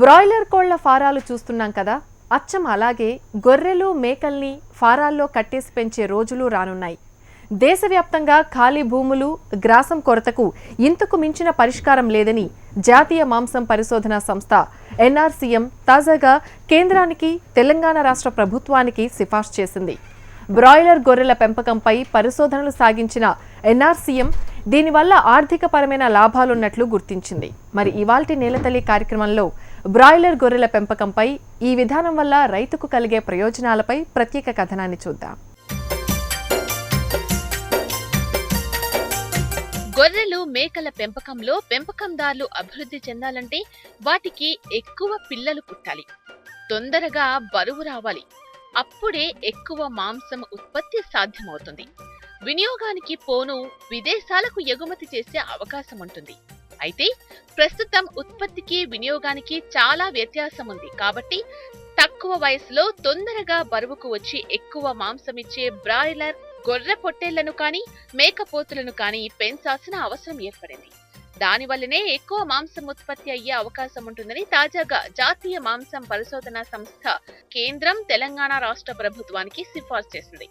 Broiler కోళ్ళ ఫారాలు చూస్తున్నాం కదా? అచ్చం అలాగే గొర్రెలు మేకల్ని ఫారాల్లో కట్టేసి పెంచే రోజులు రానున్నాయి. దేశవ్యాప్తంగా ఖాళీ భూములు గ్రాసం కొరతకు ఇంతకు మించిన పరిష్కారం లేదని జాతీయ మాంసం పరిశోధన సంస్థ ఎన్ఆర్సీఎం తాజాగా కేంద్రానికి తెలంగాణ రాష్ట్ర ప్రభుత్వానికి సిఫార్సు చేసింది. బ్రాయిలర్ గొర్రెల పెంపకంపై పరిశోధనలు సాగించిన ఎన్ఆర్సీఎం దీనివల్ల ఆర్థికపరమైన లాభాలున్నట్లు గుర్తించింది. మరి ఇవాల్టి నేలతల్లి కార్యక్రమంలో బ్రాయిలర్ గొర్రెల పెంపకంపై ఈ విధానం వల్ల రైతుకు కలిగే ప్రయోజనాలపై ప్రత్యేక కథనాన్ని చూద్దాం. గొర్రెలు మేకల పెంపకంలో పెంపకందారులు అభివృద్ధి చెందాలంటే వాటికి ఎక్కువ పిల్లలు పుట్టాలి. తొందరగా బరువు రావాలి. అప్పుడే ఎక్కువ మాంసం ఉత్పత్తి సాధ్యమవుతుంది. వినియోగానికి పోను విదేశాలకు ఎగుమతి చేసే అవకాశం ఉంటుంది అయితే ప్రస్తుతం ఉత్పత్తికి వినియోగానికి చాలా వ్యత్యాసం ఉంది కాబట్టి తక్కువ వయసులో తొందరగా బరువుకు వచ్చి ఎక్కువ మాంసం ఇచ్చే బ్రాయిలర్ గొర్రె పొట్టేళ్ళను కానీ మేకపోతులను కానీ పెంచాల్సిన అవసరం ఏర్పడింది. దానివల్లనే ఎక్కువ మాంసం ఉత్పత్తి అయ్యే అవకాశం ఉంటుందని తాజాగా జాతీయ మాంసం పరిశోధన సంస్థ కేంద్రం తెలంగాణ రాష్ట్ర ప్రభుత్వానికి సిఫార్సు చేసింది.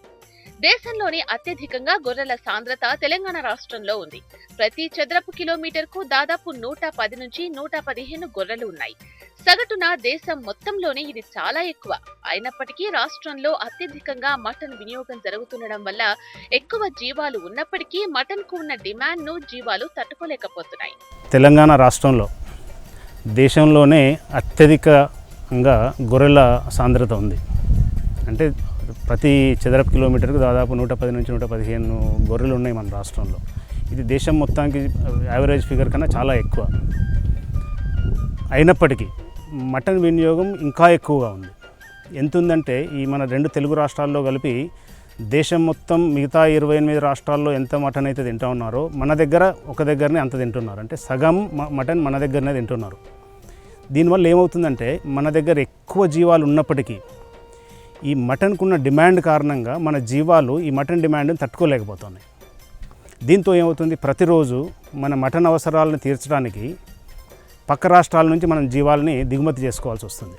దేశంలోని అత్యధికంగా గొర్రెల సాంద్రత తెలంగాణ రాష్ట్రంలో ఉంది. ప్రతి చదరపు కిలోమీటర్కు దాదాపు నూట పది నుంచి నూట పదిహేను గొర్రెలు ఉన్నాయి. సగటున దేశం మొత్తంలోనే ఇది చాలా ఎక్కువ. అయినప్పటికీ రాష్ట్రంలో అత్యధికంగా మటన్ వినియోగం జరుగుతుండడం వల్ల ఎక్కువ జీవాలు ఉన్నప్పటికీ మటన్కు ఉన్న డిమాండ్ను జీవాలు తట్టుకోలేకపోతున్నాయి. తెలంగాణ రాష్ట్రంలో దేశంలోనే అత్యధికంగా గొర్రెల సాంద్రత ఉంది. అంటే ప్రతి చదరపు కిలోమీటర్కు దాదాపు నూట పది నుంచి నూట పదిహేను గొర్రెలు ఉన్నాయి మన రాష్ట్రంలో. ఇది దేశం మొత్తానికి యావరేజ్ ఫిగర్ కన్నా చాలా ఎక్కువ. అయినప్పటికీ మటన్ వినియోగం ఇంకా ఎక్కువగా ఉంది. ఎంత ఉందంటే ఈ మన రెండు తెలుగు రాష్ట్రాల్లో కలిపి దేశం మొత్తం మిగతా ఇరవై ఎనిమిది రాష్ట్రాల్లో ఎంత మటన్ అయితే తింటా ఉన్నారో మన దగ్గర ఒక దగ్గరనే అంత తింటున్నారు. అంటే సగం మటన్ మన దగ్గరనే తింటున్నారు. దీనివల్ల ఏమవుతుందంటే మన దగ్గర ఎక్కువ జీవాలు ఉన్నప్పటికీ ఈ మటన్కున్న డిమాండ్ కారణంగా మన జీవాలు ఈ మటన్ డిమాండ్ని తట్టుకోలేకపోతున్నాయి. దీంతో ఏమవుతుంది? ప్రతిరోజు మన మటన్ అవసరాలను తీర్చడానికి పక్క రాష్ట్రాల నుంచి మనం జీవాలని దిగుమతి చేసుకోవాల్సి వస్తుంది.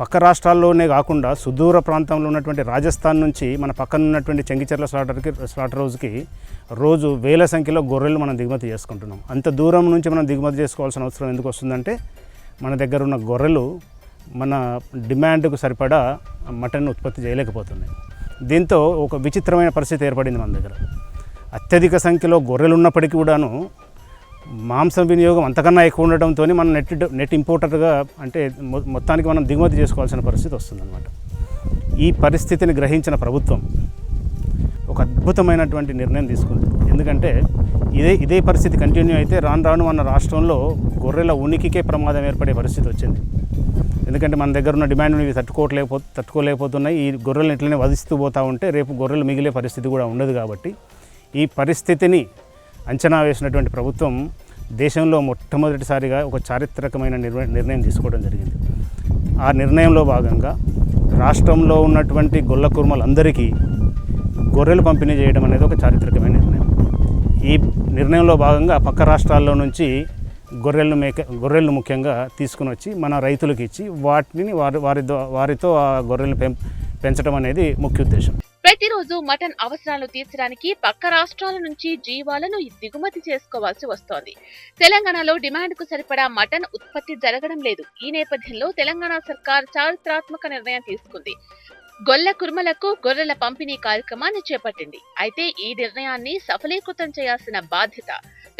పక్క రాష్ట్రాల్లోనే కాకుండా సుదూర ప్రాంతంలో ఉన్నటువంటి రాజస్థాన్ నుంచి మన పక్కన ఉన్నటువంటి చెంగిచెర్ల స్లాటర్కి స్లాటర్ రోజుకి రోజు వేల సంఖ్యలో గొర్రెలు మనం దిగుమతి చేసుకుంటున్నాం. అంత దూరం నుంచి మనం దిగుమతి చేసుకోవాల్సిన అవసరం ఎందుకు వస్తుందంటే మన దగ్గర ఉన్న గొర్రెలు మన డిమాండ్కు సరిపడా మటన్ ఉత్పత్తి చేయలేకపోతున్నాయి. దీంతో ఒక విచిత్రమైన పరిస్థితి ఏర్పడింది మన దగ్గర. అత్యధిక సంఖ్యలో గొర్రెలు ఉన్నప్పటికీ కూడాను మాంసం వినియోగం అంతకన్నా ఎక్కువ ఉండటంతో మనం నెట్ నెట్ ఇంపోర్టర్గా అంటే మొ- మొత్తానికి మనం దిగుమతి చేసుకోవాల్సిన పరిస్థితి వస్తుందన్నమాట. ఈ పరిస్థితిని గ్రహించిన ప్రభుత్వం ఒక అద్భుతమైనటువంటి నిర్ణయం తీసుకుంది. ఎందుకంటే ఇదే ఇదే పరిస్థితి కంటిన్యూ అయితే రాను రాను మన రాష్ట్రంలో గొర్రెల ఉనికికే ప్రమాదం ఏర్పడే పరిస్థితి వచ్చింది. ఎందుకంటే మన దగ్గర ఉన్న డిమాండ్ ఇవి తట్టుకోవట్లేకపో తట్టుకోలేకపోతున్నాయి. ఈ గొర్రెలను ఇట్లనే వధిస్తూ పోతూ ఉంటే రేపు గొర్రెలు మిగిలే పరిస్థితి కూడా ఉండదు కాబట్టి ఈ పరిస్థితిని అంచనా వేసినటువంటి ప్రభుత్వం దేశంలో మొట్టమొదటిసారిగా ఒక చారిత్రకమైన నిర్ణయం తీసుకోవడం జరిగింది. ఆ నిర్ణయంలో భాగంగా రాష్ట్రంలో ఉన్నటువంటి గొల్ల కుర్మలందరికీ గొర్రెలు పంపిణీ చేయడం అనేది ఒక చారిత్రకమైన నిర్ణయం. ఈ నిర్ణయంలో భాగంగా పక్క రాష్ట్రాల్లో నుంచి గొర్రెలను మేక గొర్రెలను ముఖ్యంగా తీసుకుని వచ్చి మన రైతులకు ఇచ్చి వాటిని వారి వారి వారితో ఆ గొర్రెలను పెం పెంచడం అనేది ముఖ్య ఉద్దేశం. ప్రతిరోజు మటన్ అవసరాలు తీర్చడానికి పక్క రాష్ట్రాల నుంచి జీవాలను దిగుమతి చేసుకోవాల్సి వస్తోంది. తెలంగాణలో డిమాండ్కు సరిపడా మటన్ ఉత్పత్తి జరగడం లేదు. ఈ నేపథ్యంలో తెలంగాణ సర్కార్ చారిత్రాత్మక నిర్ణయం తీసుకుంది. గొల్ల కుర్మలకు గొర్రెల పంపిణీ కార్యక్రమాన్ని చేపట్టింది. అయితే ఈ నిర్ణయాన్ని సఫలీకృతం చేయాల్సిన బాధ్యత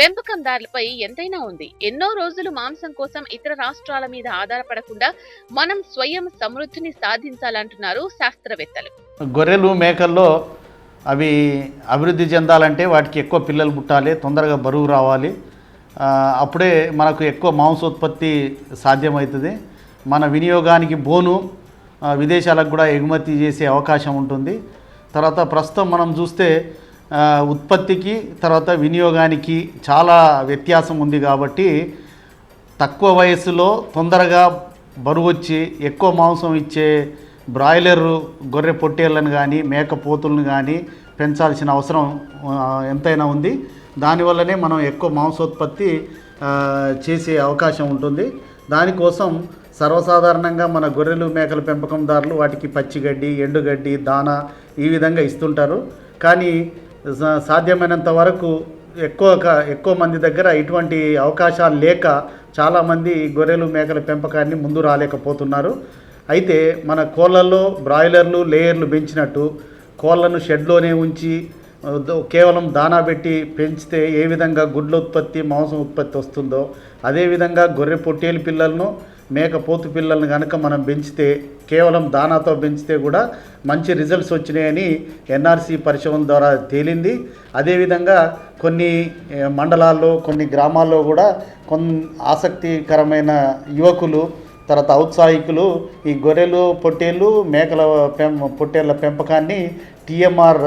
పెంపకందారులపై ఎంతైనా ఉంది. ఎన్నో రోజులు మాంసం కోసం ఇతర రాష్ట్రాల మీద ఆధారపడకుండా మనం స్వయం సమృద్ధిని సాధించాలంటున్నారు శాస్త్రవేత్తలు. గొర్రెలు మేకల్లో అవి అభివృద్ధి చెందాలంటే వాటికి ఎక్కువ పిల్లలు పుట్టాలి తొందరగా బరువు రావాలి. అప్పుడే మనకు ఎక్కువ మాంసోత్పత్తి సాధ్యమవుతుంది. మన వినియోగానికి బోను విదేశాలకు కూడా ఎగుమతి చేసే అవకాశం ఉంటుంది. తర్వాత ప్రస్తుతం మనం చూస్తే ఉత్పత్తికి తర్వాత వినియోగానికి చాలా వ్యత్యాసం ఉంది కాబట్టి తక్కువ వయసులో తొందరగా బరువు వచ్చి ఎక్కువ మాంసం ఇచ్చే బ్రాయిలర్ గొర్రె పొట్టేళ్ళను కానీ మేక పోతులను కానీ పెంచాల్సిన అవసరం ఎంతైనా ఉంది. దానివల్లనే మనం ఎక్కువ మాంసోత్పత్తి చేసే అవకాశం ఉంటుంది. దానికోసం సర్వసాధారణంగా మన గొర్రెలు మేకల పెంపకందారులు వాటికి పచ్చిగడ్డి ఎండుగడ్డి దానా ఈ విధంగా ఇస్తుంటారు. కానీ సా- సాధ్యమైనంత వరకు ఎక్కువ ఎక్కువ మంది దగ్గర ఇటువంటి అవకాశాలు లేక చాలామంది గొర్రెలు మేకల పెంపకాన్ని ముందు రాలేకపోతున్నారు. అయితే మన కోళ్ళల్లో బ్రాయిలర్లు లేయర్లు పెంచినట్టు కోళ్ళను షెడ్లోనే ఉంచి కేవలం దానా పెట్టి పెంచితే ఏ విధంగా గుడ్ల ఉత్పత్తి మాంసం ఉత్పత్తి వస్తుందో అదేవిధంగా గొర్రె పొట్టేలు పిల్లలను మేక పోతు కనుక మనం పెంచితే కేవలం దానాతో పెంచితే కూడా మంచి రిజల్ట్స్ వచ్చినాయని ఎన్ఆర్సీ పరిశోధన ద్వారా తేలింది. అదేవిధంగా కొన్ని మండలాల్లో కొన్ని గ్రామాల్లో కూడా కొన్ని ఆసక్తికరమైన యువకులు తర్వాత ఔత్సాహికులు ఈ గొర్రెలు పొట్టేళ్ళు మేకల పెం పొట్టేళ్ళ పెంపకాన్ని టీఎంఆర్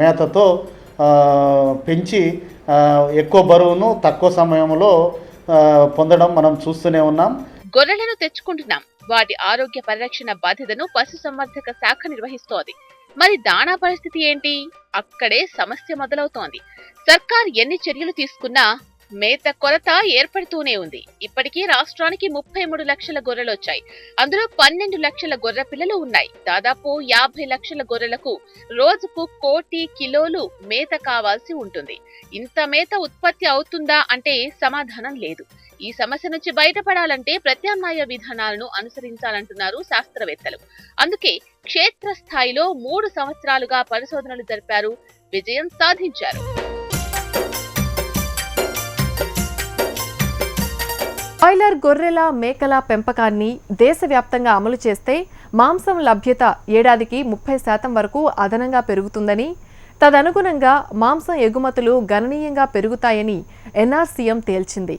మేతతో పెంచి ఎక్కువ బరువును తక్కువ సమయంలో పొందడం మనం చూస్తూనే ఉన్నాం. గొర్రెలను తెచ్చుకుంటున్నాం. వాటి ఆరోగ్య పరిరక్షణ బాధ్యతను పశుసంవర్ధక శాఖ నిర్వహిస్తోంది. మరి దాణా పరిస్థితి ఏంటి? అక్కడే సమస్య మొదలవుతోంది. సర్కార్ ఎన్ని చర్యలు తీసుకున్నా మేత కొరత ఏర్పడుతూనే ఉంది. ఇప్పటికీ రాష్ట్రానికి ముప్పై మూడు లక్షల గొర్రెలు వచ్చాయి అందులో పన్నెండు లక్షల గొర్రె పిల్లలు ఉన్నాయి. దాదాపు యాభై లక్షల గొర్రెలకు రోజుకు కోటి కిలోలు మేత కావాల్సి ఉంటుంది. ఇంత మేత ఉత్పత్తి అవుతుందా అంటే సమాధానం లేదు. ఈ సమస్య నుంచి బయటపడాలంటే ప్రత్యామ్నాయ విధానాలను అనుసరించాలంటున్నారు శాస్త్రవేత్తలు. అందుకే క్షేత్రస్థాయిలో మూడు సంవత్సరాలుగా పరిశోధనలు జరిపారు విజయం సాధించారు. బాయిలర్ గొర్రెల మేకల పెంపకాన్ని దేశవ్యాప్తంగా అమలు చేస్తే మాంసం లభ్యత ఏడాదికి ముప్పై శాతం వరకు అదనంగా పెరుగుతుందని తదనుగుణంగా మాంసం ఎగుమతులు గణనీయంగా పెరుగుతాయని ఎన్ఆర్సీఎం తేల్చింది.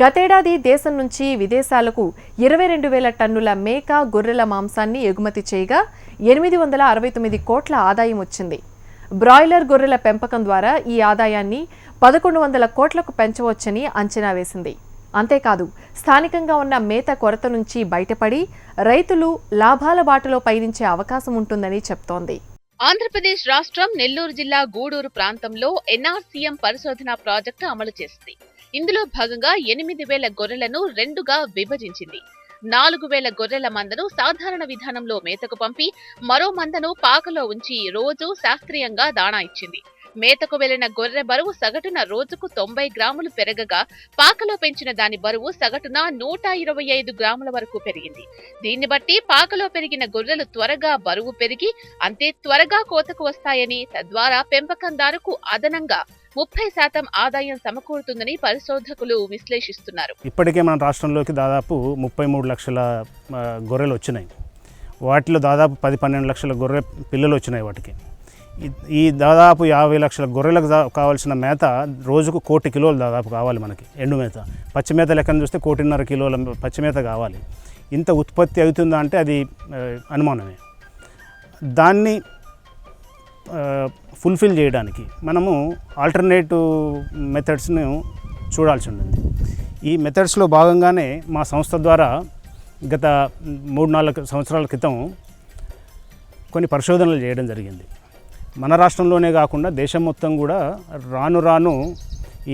గతేడాది దేశం నుంచి విదేశాలకు ఇరవై రెండు వేల టన్నుల మేక గొర్రెల మాంసాన్ని ఎగుమతి చేయగా ఎనిమిది వందల అరవై తొమ్మిది కోట్ల ఆదాయం వచ్చింది. బ్రాయిలర్ గొర్రెల పెంపకం ద్వారా ఈ ఆదాయాన్ని పదకొండు వందల కోట్లకు పెంచవచ్చని అంచనా వేసింది. అంతేకాదు స్థానికంగా ఉన్న మేత కొరత నుంచి బయటపడి రైతులు లాభాల బాటలో పయనించే అవకాశం ఉంటుందని చెప్తోంది. ఆంధ్రప్రదేశ్ రాష్ట్రం నెల్లూరు జిల్లా గూడూరు ప్రాంతంలో ఎన్ఆర్సీఎం పరిశోధన ప్రాజెక్టు అమలు చేసింది. ఇందులో భాగంగా ఎనిమిది వేల గొర్రెలను రెండుగా విభజించింది. నాలుగు వేల గొర్రెల మందను సాధారణ విధానంలో మేతకు పంపి మరో మందను పాకలో ఉంచి రోజు శాస్త్రీయంగా దాణా ఇచ్చింది. మేతకు వెళ్ళిన గొర్రె బరువు సగటున రోజుకు తొంభై గ్రాములు పెరగగా పాకలో పెంచిన దాని బరువు సగటున నూట ఇరవై ఐదు గ్రాముల వరకు పెరిగింది. దీన్ని బట్టి పాకలో పెరిగిన గొర్రెలు త్వరగా బరువు పెరిగి అంతే త్వరగా కోతకు వస్తాయని తద్వారా పెంపకందారుకు అదనంగా ముప్పై శాతం ఆదాయం సమకూరుతుందని పరిశోధకులు విశ్లేషిస్తున్నారు. ఇప్పటికే మన రాష్ట్రంలోకి దాదాపు ముప్పై మూడు లక్షల గొర్రెలు వచ్చినాయి. వాటిలో దాదాపు పది పన్నెండు లక్షల గొర్రె పిల్లలు వచ్చినాయి వాటికి. ఈ- దాదాపు యాభై లక్షల గొర్రెలకు దా- కావాల్సిన మేత రోజుకు కోటి కిలోలు దాదాపు కావాలి మనకి ఎండు మేత. పచ్చి మేత లెక్కన చూస్తే కోటిన్నర కిలోల పచ్చి మేత కావాలి. ఇంత ఉత్పత్తి అవుతుందా అంటే అది అనుమానమే. దాన్ని ఫుల్ఫిల్ చేయడానికి మనము ఆల్టర్నేటివ్ మెథడ్స్ను చూడాల్సి ఉంటుంది. ఈ మెథడ్స్లో భాగంగానే మా సంస్థ ద్వారా గత మూడు నాలుగు సంవత్సరాల క్రితం కొన్ని పరిశోధనలు చేయడం జరిగింది. మన రాష్ట్రంలోనే కాకుండా దేశం మొత్తం కూడా రాను రాను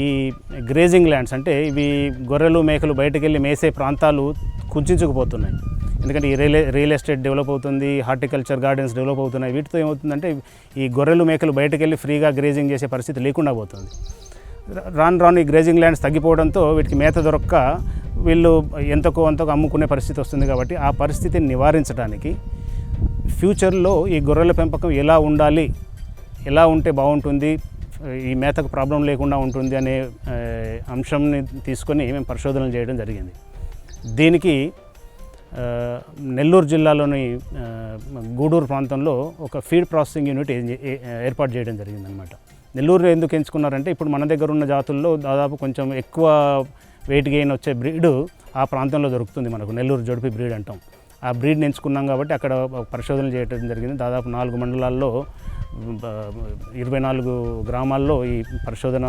ఈ గ్రేజింగ్ ల్యాండ్స్ అంటే ఇవి గొర్రెలు మేకలు బయటకు వెళ్ళి మేసే ప్రాంతాలు కుంచుకుపోతున్నాయి. ఎందుకంటే ఈ రియల్ రియల్ ఎస్టేట్ డెవలప్ అవుతుంది హార్టికల్చర్ గార్డెన్స్ డెవలప్ అవుతున్నాయి. వీటితో ఏమవుతుందంటే ఈ గొర్రెలు మేకలు బయటకు వెళ్ళి ఫ్రీగా గ్రేజింగ్ చేసే పరిస్థితి లేకుండా పోతుంది. రాను రాను ఈ గ్రేజింగ్ ల్యాండ్స్ తగ్గిపోవడంతో వీటికి మేత దొరక్క వీళ్ళు ఎంతకో అంతకు అమ్ముకునే పరిస్థితి వస్తుంది కాబట్టి ఆ పరిస్థితిని నివారించడానికి ఫ్యూచర్లో ఈ గొర్రెల పెంపకం ఎలా ఉండాలి ఎలా ఉంటే బాగుంటుంది ఈ మేతకు ప్రాబ్లం లేకుండా ఉంటుంది అనే అంశంని తీసుకొని మేము పరిశోధనలు చేయడం జరిగింది. దీనికి నెల్లూరు జిల్లాలోని గూడూరు ప్రాంతంలో ఒక ఫీడ్ ప్రాసెసింగ్ యూనిట్ ఏ- ఏర్పాటు చేయడం జరిగిందనమాట నెల్లూరు ఎందుకు ఎంచుకున్నారంటే ఇప్పుడు మన దగ్గర ఉన్న జాతుల్లో దాదాపు కొంచెం ఎక్కువ వెయిట్ గెయిన్ వచ్చే బ్రీడ్ ఆ ప్రాంతంలో దొరుకుతుంది మనకు నెల్లూరు జొడిపి బ్రీడ్ అంటాం. ఆ బ్రీడ్ని ఎంచుకున్నాం కాబట్టి అక్కడ పరిశోధనలు చేయడం జరిగింది. దాదాపు నాలుగు మండలాల్లో ఇరవై నాలుగు గ్రామాల్లో ఈ పరిశోధన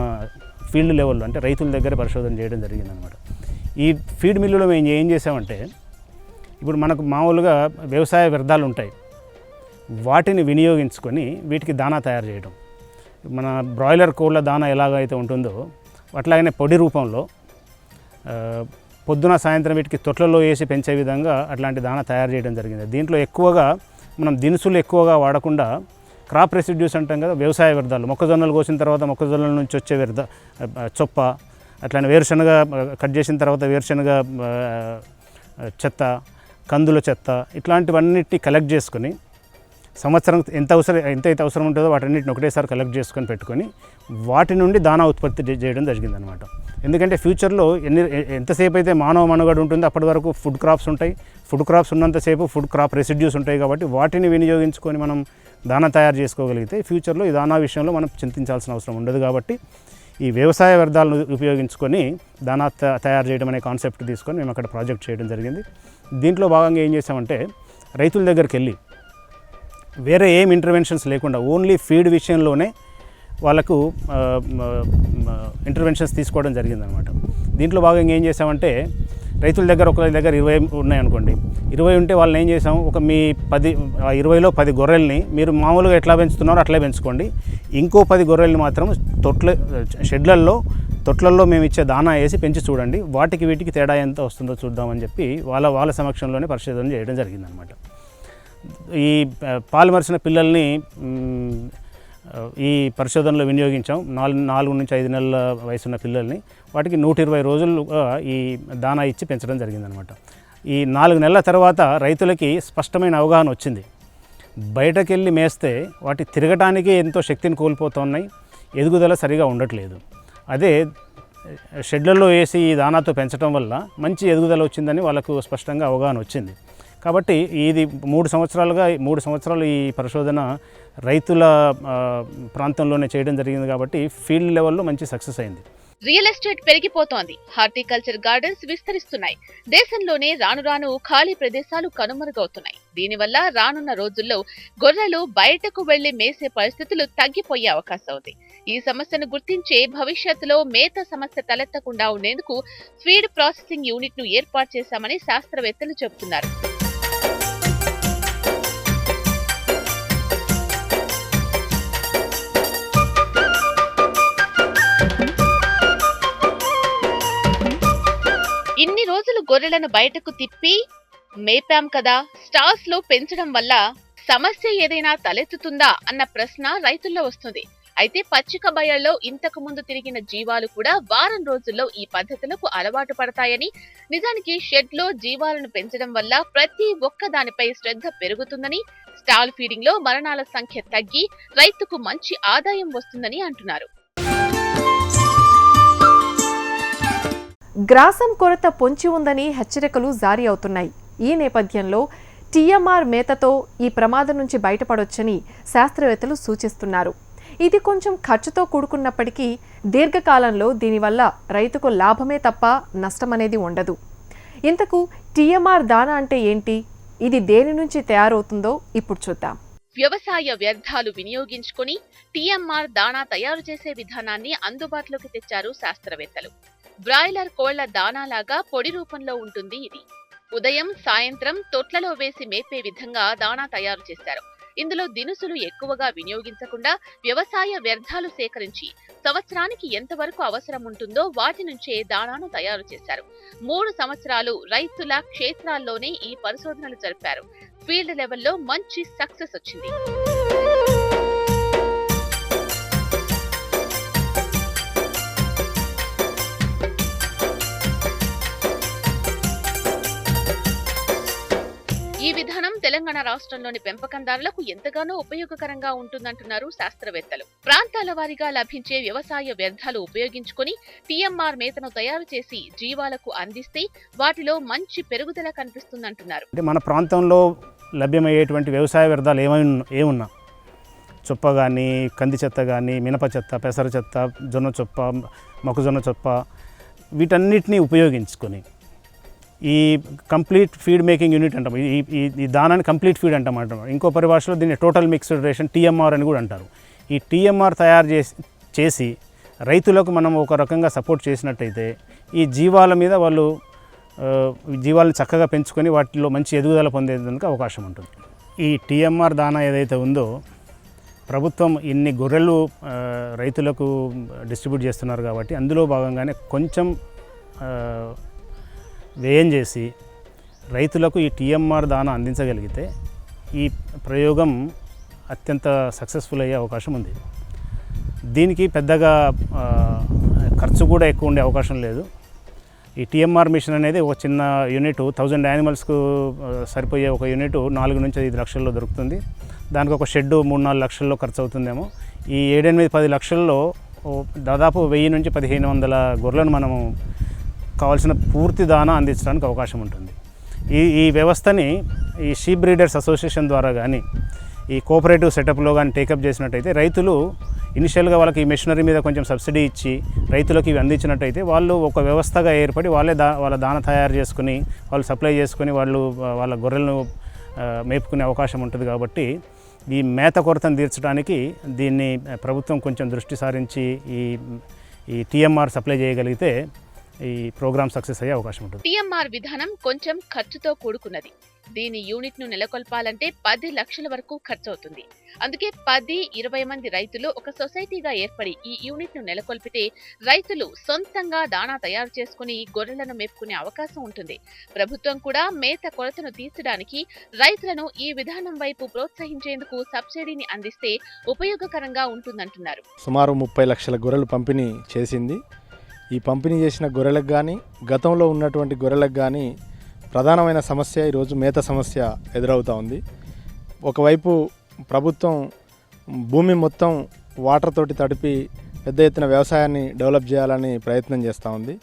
ఫీల్డ్ లెవెల్లో అంటే రైతుల దగ్గర పరిశోధన చేయడం జరిగిందనమాట ఈ ఫీడ్ మిల్లులో మేము ఏం చేసామంటే ఇప్పుడు మనకు మామూలుగా వ్యవసాయ వ్యర్థాలు ఉంటాయి. వాటిని వినియోగించుకొని వీటికి దానా తయారు చేయడం. మన బ్రాయిలర్ కోళ్ళ దానా ఎలాగైతే ఉంటుందో అట్లాగనే పొడి రూపంలో పొద్దున సాయంత్రం వీటికి తొట్లలో వేసి పెంచే విధంగా అట్లాంటి దాన తయారు చేయడం జరిగింది. దీంట్లో ఎక్కువగా మనం దినుసులు ఎక్కువగా వాడకుండా క్రాప్ రెసిడ్యూస్ అంటాం కదా వ్యవసాయ వ్యర్థాలు. మొక్కజొన్నలు కోసిన తర్వాత మొక్కజొన్నల నుంచి వచ్చే వ్యర్థ చొప్ప అట్లానే వేరుశనగ కట్ చేసిన తర్వాత వేరుశనగ చెత్త కందుల చెత్త ఇట్లాంటివన్నిటిని కలెక్ట్ చేసుకొని సంవత్సరం ఎంత అవసరం ఎంత అయితే అవసరం ఉంటుందో వాటన్నిటిని ఒకటేసారి కలెక్ట్ చేసుకొని పెట్టుకొని వాటి నుండి దానా ఉత్పత్తి చేయడం జరిగిందనమాట ఎందుకంటే ఫ్యూచర్లో ఎన్ని ఎంతసేపు అయితే మానవ మనుగడ ఉంటుందో అప్పటి వరకు ఫుడ్ క్రాప్స్ ఉంటాయి. ఫుడ్ క్రాప్స్ ఉన్నంతసేపు ఫుడ్ క్రాప్ రెసిడ్యూస్ ఉంటాయి కాబట్టి వాటిని వినియోగించుకొని మనం దానా తయారు చేసుకోగలిగితే ఫ్యూచర్లో ఈ దానా విషయంలో మనం చింతించాల్సిన అవసరం ఉండదు కాబట్టి ఈ వ్యవసాయ వ్యర్థాలను ఉపయోగించుకొని దానా త- తయారు చేయడం అనే కాన్సెప్ట్ తీసుకొని మేము అక్కడ ప్రాజెక్ట్ చేయడం జరిగింది. దీంట్లో భాగంగా ఏం చేసామంటే రైతుల దగ్గరికి వెళ్ళి వేరే ఏం ఇంటర్వెన్షన్స్ లేకుండా ఓన్లీ ఫీడ్ విషయంలోనే వాళ్ళకు ఇంటర్వెన్షన్స్ తీసుకోవడం జరిగిందనమాట దీంట్లో భాగంగా ఏం చేసామంటే రైతుల దగ్గర ఒక దగ్గర ఇరవై ఉన్నాయనుకోండి. ఇరవై ఉంటే వాళ్ళని ఏం చేసాం ఒక మీ పది ఇరవైలో పది గొర్రెల్ని మీరు మామూలుగా ఎట్లా పెంచుతున్నారో అట్లే పెంచుకోండి. ఇంకో పది గొర్రెల్ని మాత్రం తొట్ల షెడ్లల్లో తొట్లల్లో మేము ఇచ్చే దానా వేసి పెంచి చూడండి. వాటికి వీటికి తేడా ఎంత వస్తుందో చూద్దామని చెప్పి వాళ్ళ వాళ్ళ సమక్షంలోనే పరిశోధన చేయడం జరిగిందనమాట ఈ ఆ, పాలు మరిసిన పిల్లల్ని ఈ పరిశోధనలో వినియోగించాం. నాలుగు నాలుగు నుంచి ఐదు నెలల వయసున్న పిల్లల్ని. వాటికి నూట ఇరవై రోజులుగా ఈ దానా ఇచ్చి పెంచడం జరిగిందనమాట. ఈ నాలుగు నెలల తర్వాత రైతులకి స్పష్టమైన అవగాహన వచ్చింది. బయటకెళ్ళి మేస్తే వాటి తిరగటానికి ఎంతో శక్తిని కోల్పోతున్నాయి. ఎదుగుదల సరిగా ఉండట్లేదు. అదే షెడ్లలో వేసి ఈ దానాతో పెంచడం వల్ల మంచి ఎదుగుదల వచ్చిందని వాళ్ళకు స్పష్టంగా అవగాహన వచ్చింది. కాబట్టి ఇది మూడు సంవత్సరాలుగా మూడు సంవత్సరాలు ఈ పరిశోధన రైతుల ప్రాంతంలోనే చేయడం జరిగింది కాబట్టి ఫీల్డ్ లెవెల్లో మంచి సక్సెస్ అయింది. రియల్ ఎస్టేట్ పెరిగిపోతోంది. హార్టికల్చర్ గార్డెన్స్ విస్తరిస్తున్నాయి. దేశంలోనే రాను రాను ఖాళీ ప్రదేశాలు కనుమరుగవుతున్నాయి. దీనివల్ల రానున్న రోజుల్లో గొర్రెలు బయటకు వెళ్ళి మేసే పరిస్థితులు తగ్గిపోయే అవకాశం ఉంది. ఈ సమస్యను గుర్తించే భవిష్యత్తులో మేత సమస్య తలెత్తకుండా ఉండేందుకు ఫీడ్ ప్రాసెసింగ్ యూనిట్ను ఏర్పాటు చేశామని శాస్త్రవేత్తలు చెబుతున్నారు. గొర్రెలను బయటకు తిప్పి మేపాం కదా. స్టార్స్లో పెంచడం వల్ల సమస్య ఏదైనా తలెత్తుతుందా అన్న ప్రశ్న రైతుల్లో వస్తుంది. అయితే పచ్చిక బయల్లో ఇంతకు ముందు తిరిగిన జీవాలు కూడా వారం రోజుల్లో ఈ పద్ధతులకు అలవాటు పడతాయని నిజానికి షెడ్లో జీవాలను పెంచడం వల్ల ప్రతి ఒక్క దానిపై శ్రద్ధ పెరుగుతుందని స్టాల్ ఫీడింగ్లో మరణాల సంఖ్య తగ్గి రైతుకు మంచి ఆదాయం వస్తుందని అంటున్నారు. గ్రాసం కొరత పొంచి ఉందని హెచ్చరికలు జారీ అవుతున్నాయి. ఈ నేపథ్యంలో టీఎంఆర్ మేతతో ఈ ప్రమాదం నుంచి బయటపడొచ్చని శాస్త్రవేత్తలు సూచిస్తున్నారు. ఇది కొంచెం ఖర్చుతో కూడుకున్నప్పటికీ దీర్ఘకాలంలో దీనివల్ల రైతుకు లాభమే తప్ప నష్టమనేది ఉండదు. ఇంతకు టీఎంఆర్ దానా అంటే ఏంటి? ఇది దేని నుంచి తయారవుతుందో ఇప్పుడు చూద్దాం. వ్యవసాయ వ్యర్థాలు వినియోగించుకొని టీఎంఆర్ దాణా తయారు చేసే విధానాన్ని అందుబాటులోకి తెచ్చారు శాస్త్రవేత్తలు. బ్రాయిలర్ కోళ్ళ దానాలాగా పొడి రూపంలో ఉంటుంది ఇది. ఉదయం సాయంత్రం తొట్లలో వేసి మేపే విధంగా దాణా తయారు చేశారు ఇందులో దినుసులు ఎక్కువగా వినియోగించకుండా వ్యవసాయ వ్యర్థాలు సేకరించి సంవత్సరానికి ఎంతవరకు అవసరం ఉంటుందో వాటి నుంచే దాణాను తయారు చేశారు మూడు సంవత్సరాలు రైతుల క్షేత్రాల్లోనే ఈ పరిశోధనలు జరిపారు. ఫీల్డ్ లెవెల్లో మంచి సక్సెస్ వచ్చింది. తెలంగాణ రాష్ట్రంలోని పెంపకందారులకు ఎంతగానో ఉపయోగకరంగా ఉంటుందంటున్నారు శాస్త్రవేత్తలు. ప్రాంతాల వారీగా లభించే వ్యవసాయ వ్యర్థాలు ఉపయోగించుకొని టీఎంఆర్ మేతను తయారు చేసి జీవాలకు అందిస్తే వాటిలో మంచి పెరుగుదల కనిపిస్తుందంటున్నారు. అంటే మన ప్రాంతంలో లభ్యమయ్యేటువంటి వ్యవసాయ వ్యర్థాలు ఏమైనా ఏమున్నా? చొప్ప కానీ కంది చెత్త కానీ మినప చెత్త పెసర చెత్త జొన్న చొప్ప మొక్కజొన్న చొప్ప వీటన్నిటిని ఉపయోగించుకొని ఈ కంప్లీట్ ఫీడ్ మేకింగ్ యూనిట్ అంటాం. ఈ ఈ ఈ దానాన్ని కంప్లీట్ ఫీడ్ అంటాం అంటాం. ఇంకో పరిభాషలో దీన్ని టోటల్ మిక్స్డ్ రేషన్ టీఎంఆర్ అని కూడా అంటారు. ఈ టీఎంఆర్ తయారు చేసి చేసి రైతులకు మనం ఒక రకంగా సపోర్ట్ చేసినట్టయితే ఈ జీవాల మీద వాళ్ళు జీవాలను చక్కగా పెంచుకొని వాటిలో మంచి ఎదుగుదల పొందేందుకు అవకాశం ఉంటుంది. ఈ టీఎంఆర్ దానా ఏదైతే ఉందో ప్రభుత్వం ఇన్ని గొర్రెలు రైతులకు డిస్ట్రిబ్యూట్ చేస్తున్నారు కాబట్టి అందులో భాగంగానే కొంచెం వ్యయం చేసి రైతులకు ఈ టీఎంఆర్ దాన అందించగలిగితే ఈ ప్రయోగం అత్యంత సక్సెస్ఫుల్ అయ్యే అవకాశం ఉంది. దీనికి పెద్దగా ఖర్చు కూడా ఎక్కువ ఉండే అవకాశం లేదు. ఈ టీఎంఆర్ మిషన్ అనేది ఒక చిన్న యూనిట్ థౌజండ్ యానిమల్స్కు సరిపోయే ఒక యూనిట్ నాలుగు నుంచి ఐదు లక్షల్లో దొరుకుతుంది. దానికి ఒక షెడ్ మూడు నాలుగు లక్షల్లో ఖర్చు అవుతుందేమో ఈ ఏడెనిమిది పది లక్షల్లో దాదాపు వెయ్యి నుంచి పదిహేను వందల గొర్రెలను మనము కావాల్సిన పూర్తి దానా అందించడానికి అవకాశం ఉంటుంది. ఈ ఈ వ్యవస్థని ఈ షీప్ బ్రీడర్స్ అసోసియేషన్ ద్వారా కానీ ఈ కోఆపరేటివ్ సెటప్లో కానీ టేకప్ చేసినట్టయితే రైతులు ఇనిషియల్గా వాళ్ళకి ఈ మెషినరీ మీద కొంచెం సబ్సిడీ ఇచ్చి రైతులకు ఇవి అందించినట్టయితే వాళ్ళు ఒక వ్యవస్థగా ఏర్పడి వాళ్ళే దా వాళ్ళ దాన తయారు చేసుకుని వాళ్ళు సప్లై చేసుకుని వాళ్ళు వాళ్ళ గొర్రెలను మేపుకునే అవకాశం ఉంటుంది కాబట్టి ఈ మేత కొరతను తీర్చడానికి దీన్ని ప్రభుత్వం కొంచెం దృష్టి సారించి ఈ ఈ టీఎంఆర్ సప్లై చేయగలిగితే ఈ ప్రోగ్రామ్ సక్సెస్ అయ్యే అవకాశం ఉంటుంది. టీఎంఆర్ విధానం కొంచెం ఖర్చుతో కూడుకున్నది. దీని యూనిట్ను నెలకొల్పాలంటే పది లక్షల వరకు ఖర్చవుతుంది. అందుకే పది ఇరవై మంది రైతులు ఒక సొసైటీగా ఏర్పడి ఈ యూనిట్ను నెలకొల్పితే రైతులు సొంతంగా దాణా తయారు చేసుకుని గొర్రెలను మేపుకునే అవకాశం ఉంటుంది. ప్రభుత్వం కూడా మేత కొరతను తీర్చడానికి రైతులను ఈ విధానం వైపు ప్రోత్సహించేందుకు సబ్సిడీని అందిస్తే ఉపయోగకరంగా ఉంటుందంటున్నారు. సుమారు ముప్పై లక్షల గొర్రెలు పంపిణీ చేసింది. ఈ పంపిణీ చేసిన గొర్రెలకు కానీ గతంలో ఉన్నటువంటి గొర్రెలకు కానీ ప్రధానమైన సమస్య ఈరోజు మేత సమస్య ఎదురవుతూ ఉంది. ఒకవైపు ప్రభుత్వం భూమి మొత్తం వాటర్ తోటి తడిపి పెద్ద ఎత్తున వ్యవసాయాన్ని డెవలప్ చేయాలని ప్రయత్నం చేస్తూ ఉంది.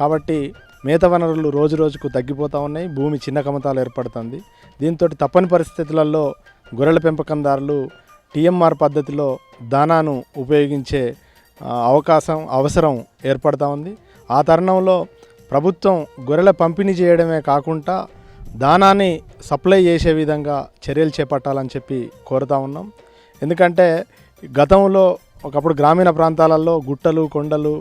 కాబట్టి మేత వనరులు రోజు రోజుకు తగ్గిపోతూ ఉన్నాయి. భూమి చిన్న కమతాలు ఏర్పడుతుంది. దీంతో తప్పని పరిస్థితులలో గొర్రెల పెంపకందారులు టీఎంఆర్ పద్ధతిలో దానాను ఉపయోగించే అవకాశం అవసరం ఏర్పడతా ఉంది. ఆ తరుణంలో ప్రభుత్వం గొర్రెల పంపిణీ చేయడమే కాకుండా దానాన్ని సప్లై చేసే విధంగా చర్యలు చేపట్టాలని చెప్పి కోరుతా ఉన్నాం. ఎందుకంటే గతంలో ఒకప్పుడు గ్రామీణ ప్రాంతాలలో గుట్టలు కొండలు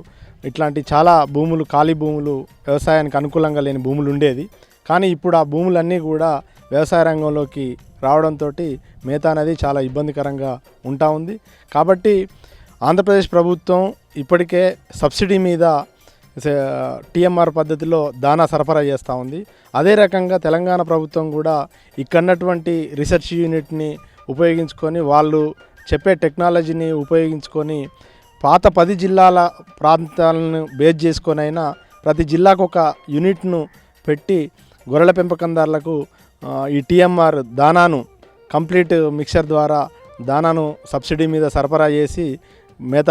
ఇట్లాంటి చాలా భూములు ఖాళీ భూములు వ్యవసాయానికి అనుకూలంగా లేని భూములు ఉండేది కానీ ఇప్పుడు ఆ భూములన్నీ కూడా వ్యవసాయ రంగంలోకి రావడంతో మేత అనేది చాలా ఇబ్బందికరంగా ఉంటా ఉంది. కాబట్టి ఆంధ్రప్రదేశ్ ప్రభుత్వం ఇప్పటికే సబ్సిడీ మీద టీఎంఆర్ పద్ధతిలో దానా సరఫరా చేస్తూ ఉంది. అదే రకంగా తెలంగాణ ప్రభుత్వం కూడా ఇక్కడన్నటువంటి రీసెర్చ్ యూనిట్ని ఉపయోగించుకొని వాళ్ళు చెప్పే టెక్నాలజీని ఉపయోగించుకొని పాత పది జిల్లాల ప్రాంతాలను బేస్ చేసుకొని అయినా ప్రతి జిల్లాకు ఒక యూనిట్ను పెట్టి గొర్రెల పెంపకందారులకు ఈ టీఎంఆర్ దానాను కంప్లీట్ మిక్సర్ ద్వారా దానాను సబ్సిడీ మీద సరఫరా చేసి మేత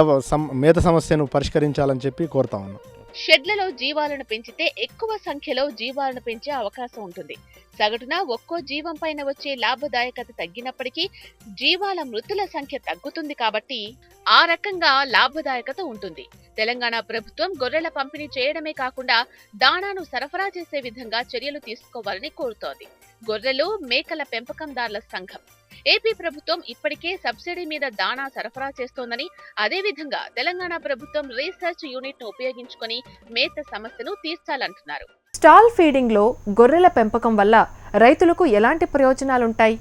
మేత సమస్యను పరిష్కరించాలని చెప్పి కోరుతా ఉన్నాం. షెడ్లలో జీవాలను పెంచితే ఎక్కువ సంఖ్యలో జీవాలను పెంచే అవకాశం ఉంటుంది. సగటున ఒక్కో జీవం పైన వచ్చే లాభదాయకత తగ్గినప్పటికీ జీవాల మృతుల సంఖ్య తగ్గుతుంది కాబట్టి ఆ రకంగా లాభదాయకత ఉంటుంది. తెలంగాణ ప్రభుత్వం గొర్రెల పంపిణీ చేయడమే కాకుండా దాణాను సరఫరా చేసే విధంగా చర్యలు తీసుకోవాలని కోరుతోంది. గొర్రెలు మేకల పెంపకందారుల సంఘం. ఏపీ ప్రభుత్వం ఇప్పటికే సబ్సిడీ మీద దాణా సరఫరా చేస్తోందని అదేవిధంగా తెలంగాణ ప్రభుత్వం రీసెర్చ్ యూనిట్ను ఉపయోగించుకొని మేత సమస్యను తీర్చాలంటున్నారు. స్టాల్ ఫీడింగ్లో గొర్రెల పెంపకం వల్ల రైతులకు ఎలాంటి ప్రయోజనాలుంటాయి?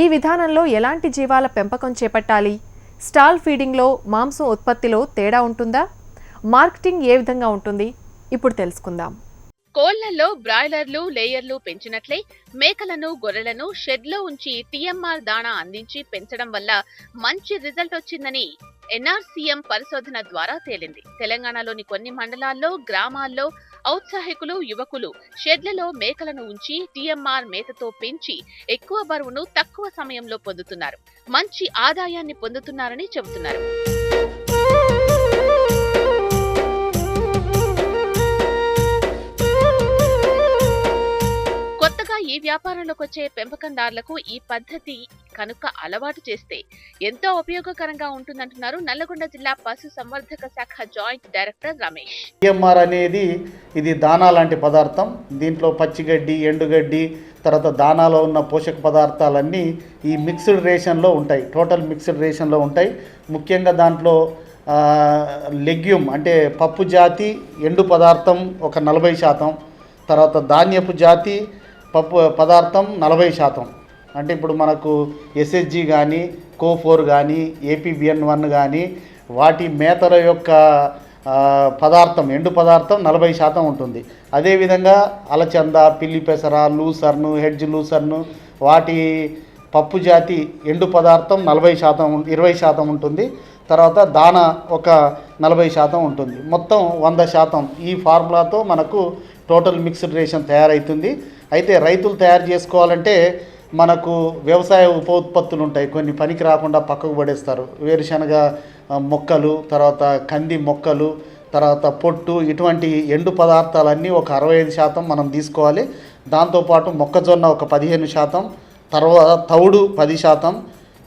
ఈ విధానంలో ఎలాంటి జీవాల పెంపకం చేపట్టాలి? స్టాల్ ఫీడింగ్లో మాంసం ఉత్పత్తిలో తేడా ఉంటుందా? మార్కెటింగ్ ఏ విధంగా ఉంటుంది? ఇప్పుడు తెలుసుకుందాం. కోళ్ళలో బ్రాయిలర్లు లేయర్లు పెంచినట్లే మేకలను గొర్రెలను షెడ్లో ఉంచి టీఎంఆర్ దాణా అందించి పెంచడం వల్ల మంచి రిజల్ట్ వచ్చిందని ఎన్ఆర్సీఎం పరిశోధన ద్వారా తేలింది. తెలంగాణలోని కొన్ని మండలాల్లో గ్రామాల్లో ఔత్సాహికులు యువకులు షెడ్లలో మేకలను ఉంచి టీఎంఆర్ మేతతో పెంచి ఎక్కువ బరువును తక్కువ సమయంలో పొందుతున్నారు. మంచి ఆదాయాన్ని పొందుతున్నారని చెబుతున్నారు. ఈ వ్యాపారంలోకి వచ్చే పెంపకందారులకు ఈ పద్ధతి కనుక అలవాటు చేస్తే ఎంతో ఉపయోగకరంగా ఉంటుందంటున్నారు నల్లగొండ జిల్లా పశు సంవర్ధక శాఖ జాయింట్ డైరెక్టర్ రమేష్. పిఎంఆర్ అనేది ఇది దానా లాంటి పదార్థం. దీంట్లో పచ్చిగడ్డి ఎండుగడ్డి తర్వాత దానాలో ఉన్న పోషక పదార్థాలన్నీ ఈ మిక్స్డ్ రేషన్లో ఉంటాయి. టోటల్ మిక్స్డ్ రేషన్లో ఉంటాయి. ముఖ్యంగా దాంట్లో లెగ్యూమ్ అంటే పప్పు జాతి ఎండు పదార్థం ఒక నలభై శాతం. తర్వాత ధాన్యపు జాతి పప్పు పదార్థం నలభై శాతం. అంటే ఇప్పుడు మనకు ఎస్ఎస్జి కానీ కో ఫోర్ కానీ ఏపీబిఎన్ వన్ కానీ వాటి మేతల యొక్క పదార్థం ఎండు పదార్థం నలభై శాతం ఉంటుంది. అదేవిధంగా అలచంద పిల్లి పెసర లూసర్ను హెడ్జ్ లూసర్ను వాటి పప్పు జాతి ఎండు పదార్థం నలభై శాతం ఇరవై శాతం ఉంటుంది. తర్వాత దాన ఒక నలభై శాతం ఉంటుంది. మొత్తం వంద శాతం ఈ ఫార్ములాతో మనకు టోటల్ మిక్స్డ్ రేషన్ తయారవుతుంది అయితే రైతులు తయారు చేసుకోవాలంటే మనకు వ్యవసాయ ఉప ఉత్పత్తులు ఉంటాయి. కొన్ని పనికి రాకుండా పక్కకు పడేస్తారు. వేరుశనగ మొక్కలు తర్వాత కంది మొక్కలు తర్వాత పొట్టు ఇటువంటి ఎండు పదార్థాలన్నీ ఒక అరవై ఐదు శాతం మనం తీసుకోవాలి. దాంతోపాటు మొక్కజొన్న ఒక పదిహేను శాతం తర్వాత తౌడు పది శాతం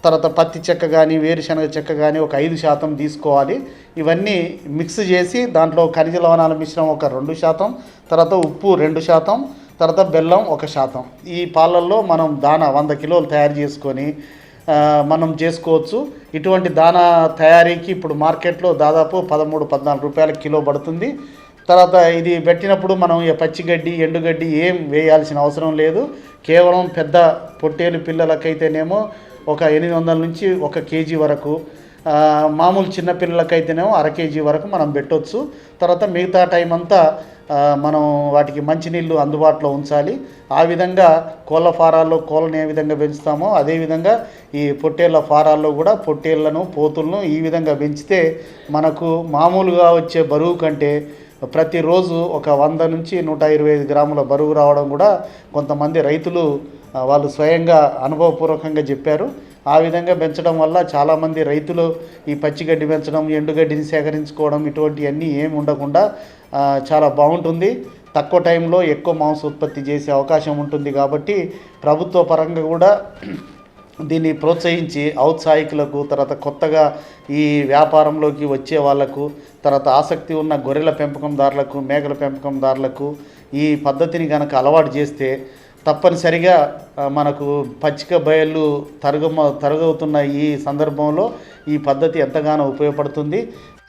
తర్వాత పత్తి చెక్క కానీ వేరుశనగ చెక్క కానీ ఒక ఐదు శాతం తీసుకోవాలి. ఇవన్నీ మిక్స్ చేసి దాంట్లో ఖనిజ లవణాల మిశ్రమం ఒక రెండు శాతం తర్వాత ఉప్పు రెండు శాతం తర్వాత బెల్లం ఒక శాతం. ఈ పాలల్లో మనం దానా వంద కిలోలు తయారు చేసుకొని మనం చేసుకోవచ్చు. ఇటువంటి దానా తయారీకి ఇప్పుడు మార్కెట్లో దాదాపు పదమూడు పద్నాలుగు రూపాయల కిలో పడుతుంది. తర్వాత ఇది పెట్టినప్పుడు మనం ఈ పచ్చిగడ్డి ఎండుగడ్డి ఏం వేయాల్సిన అవసరం లేదు. కేవలం పెద్ద పొట్టేలు పిల్లలకైతేనేమో ఒక ఎనిమిది వందల నుంచి ఒక కేజీ వరకు మామూలు చిన్న పిల్లలకైతేనేమో అర కేజీ వరకు మనం పెట్టొచ్చు. తర్వాత మిగతా టైం అంతా మనం వాటికి మంచినీళ్ళు అందుబాటులో ఉంచాలి. ఆ విధంగా కోళ్ళ ఫారాల్లో కోళ్ళని ఏ విధంగా పెంచుతామో అదేవిధంగా ఈ పొట్టేళ్ళ ఫారాల్లో కూడా పొట్టేళ్ళను పోతులను ఈ విధంగా పెంచితే మనకు మామూలుగా వచ్చే బరువు కంటే ప్రతిరోజు ఒక వంద నుంచి నూట ఇరవై ఐదు గ్రాముల బరువు రావడం కూడా కొంతమంది రైతులు వాళ్ళు స్వయంగా అనుభవపూర్వకంగా చెప్పారు. ఆ విధంగా పెంచడం వల్ల చాలామంది రైతులు ఈ పచ్చిగడ్డి పెంచడం ఎండుగడ్డిని సేకరించుకోవడం ఇటువంటివన్నీ ఏమి ఉండకుండా చాలా బాగుంటుంది. తక్కువ టైంలో ఎక్కువ మాంస ఉత్పత్తి చేసే అవకాశం ఉంటుంది కాబట్టి ప్రభుత్వ పరంగా కూడా దీన్ని ప్రోత్సహించి ఔత్సాహికులకు తర్వాత కొత్తగా ఈ వ్యాపారంలోకి వచ్చే వాళ్ళకు తర్వాత ఆసక్తి ఉన్న గొర్రెల పెంపకందారులకు మేకల పెంపకందారులకు ఈ పద్ధతిని కనుక అలవాటు చేస్తే తప్పనిసరిగా మనకు పచ్చిక బయళ్ళు తరగమ తరగవుతున్న ఈ సందర్భంలో ఈ పద్ధతి ఎంతగానో ఉపయోగపడుతుంది.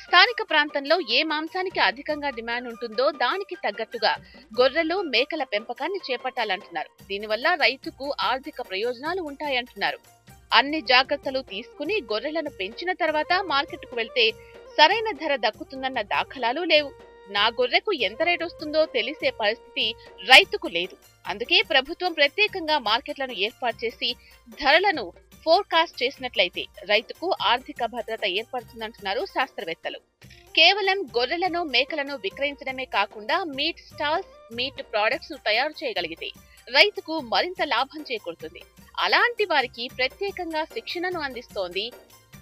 స్థానిక ప్రాంతంలో ఏ మాంసానికి అధికంగా డిమాండ్ ఉంటుందో దానికి తగ్గట్టుగా గొర్రెలు మేకల పెంపకాన్ని చేపట్టాలంటున్నారు. దీనివల్ల రైతుకు ఆర్థిక ప్రయోజనాలు ఉంటాయంటున్నారు. అన్ని జాగ్రత్తలు తీసుకుని గొర్రెలను పెంచిన తర్వాత మార్కెట్కు వెళ్తే సరైన ధర దక్కుతుందన్న దాఖలాలు లేవు. నా గొర్రెకు ఎంత రేటు వస్తుందో తెలిసే పరిస్థితి రైతుకు లేదు. అందుకే ప్రభుత్వం ప్రత్యేకంగా మార్కెట్లను ఏర్పాటు చేసి ధరలను ఫోర్కాస్ట్ చేసినట్లయితే రైతుకు ఆర్థిక భద్రత ఏర్పడుతుందంటున్నారు శాస్త్రవేత్తలు. కేవలం గొర్రెలను మేకలను విక్రయించడమే కాకుండా మీట్ స్టాల్స్ మీట్ ప్రొడక్ట్స్ను తయారు చేయగలిగితే రైతుకు మరింత లాభం చేకూరుతుంది. అలాంటి వారికి ప్రత్యేకంగా శిక్షణను అందిస్తోంది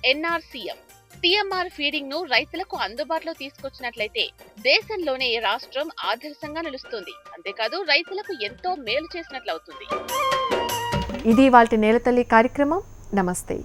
ఎన్ఆర్సీఎం. టీఎంఆర్ ఫీడింగ్ను రైతులకు అందుబాటులో తీసుకొచ్చినట్లయితే దేశంలోనే రాష్ట్రం ఆదర్శంగా నిలుస్తుంది. అంతేకాదు రైతులకు ఎంతో మేలు చేసినట్లవుతుంది. ఇది వాటి నేలతల్లి కార్యక్రమం. నమస్తే.